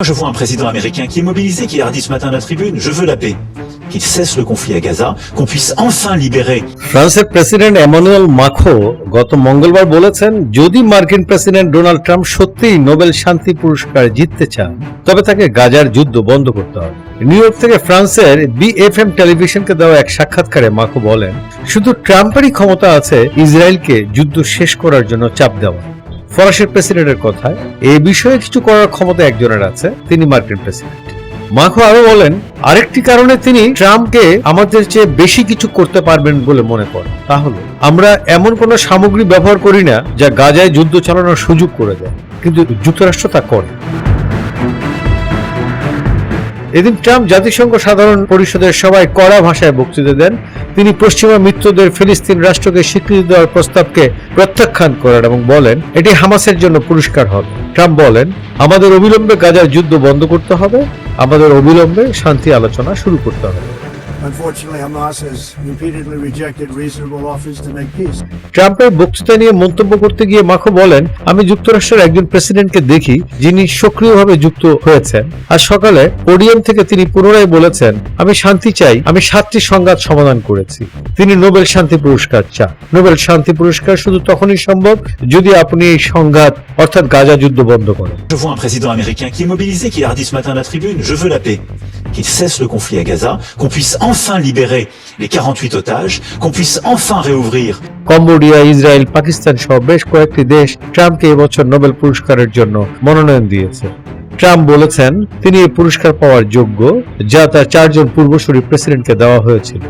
Je vois un président américain qui est mobilisé, qui a dit ce matin à la tribune, je veux la paix, qu'il cesse le conflit à Gaza, qu'on puisse enfin libérer. ফ্রান্সের president Emmanuel মাখো গত মঙ্গলবার বলেছেন যদি মার্কিন president Donald Trump সত্যিই Nobel শান্তি পুরস্কার জিততে চান তবে তাকে গাজার যুদ্ধ বন্ধ করতে হবে। নিউ ইয়র্ক থেকে ফ্রান্সের বিএফএম টেলিভিশনকে দেওয়া এক সাক্ষাৎকারে মাখো বলেন শুধু ট্রাম্পেরই ক্ষমতা আছে ইসরায়েলকে যুদ্ধ শেষ করার জন্য চাপ দেওয়া ফরাসির প্রেসিডেন্টের কথায়, এ বিষয়ে কিছু করার ক্ষমতা একজনের আছে, তিনি মার্কিন প্রেসিডেন্ট। মাখো আরও বলেন, আরেকটি কারণে তিনি ট্রাম্পকে আমাদের চেয়ে বেশি কিছু করতে পারবেন বলে মনে করেন। তাহলে আমরা এমন কোন সামগ্রী ব্যবহার করি না যা গাজায় যুদ্ধ চালানোর সুযোগ করে দেয়, কিন্তু যুক্তরাষ্ট্র তা করে। এদিন ট্রাম্প জাতিসংঘ সাধারণ পরিষদের সভায় কড়া ভাষায় বক্তৃতা দেন। তিনি পশ্চিমা মিত্রদের ফিলিস্তিন রাষ্ট্রকে স্বীকৃতি দেওয়ার প্রস্তাবকে প্রত্যাখ্যান করেন এবং বলেন, এটি হামাসের জন্য পুরস্কার হবে। ট্রাম্প বলেন, আমাদের অবিলম্বে গাজার যুদ্ধ বন্ধ করতে হবে। আমাদের অবিলম্বে শান্তি আলোচনা শুরু করতে হবে। Unfortunately, Hamas has repeatedly rejected reasonable offers to make peace. ট্রাম্পের বক্তৃতা নিয়ে মন্তব্য করতে গিয়ে মাখো বলেন আমি যুক্তরাষ্ট্রের একজন প্রেসিডেন্টকে দেখি যিনি সক্রিয়ভাবে যুক্ত হয়েছেন আজ সকালে পোডিয়াম থেকে তিনি পুনরায় বলেছেন আমি শান্তি চাই আমি সাতটি সংঘাত সমাধান করেছি তিনি নোবেল শান্তি পুরস্কার চান নোবেল শান্তি পুরস্কার শুধু তখনই সম্ভব যদি আপনি এই সংঘাত অর্থাৎ গাজা যুদ্ধ বন্ধ করেন Je vois un président américain qui est mobilisé, qui a dit ce matin à la tribune, je veux la paix, qu'il cesse le conflit à Gaza, qu'on puisse enfin libérer les 48 otages, qu'on puisse enfin réouvrir. Cambodia Israel Pakistan সহ বেশ কয়েকটি দেশ ট্রাম্পকে এবছর Nobel পুরস্কারের জন্য মনোনয়ন দিয়েছে। ট্রাম্প বলেছেন তিনি এই পুরস্কার পাওয়ার যোগ্য যা তার চারজন পূর্বসূরি প্রেসিডেন্টকে দেওয়া হয়েছিল।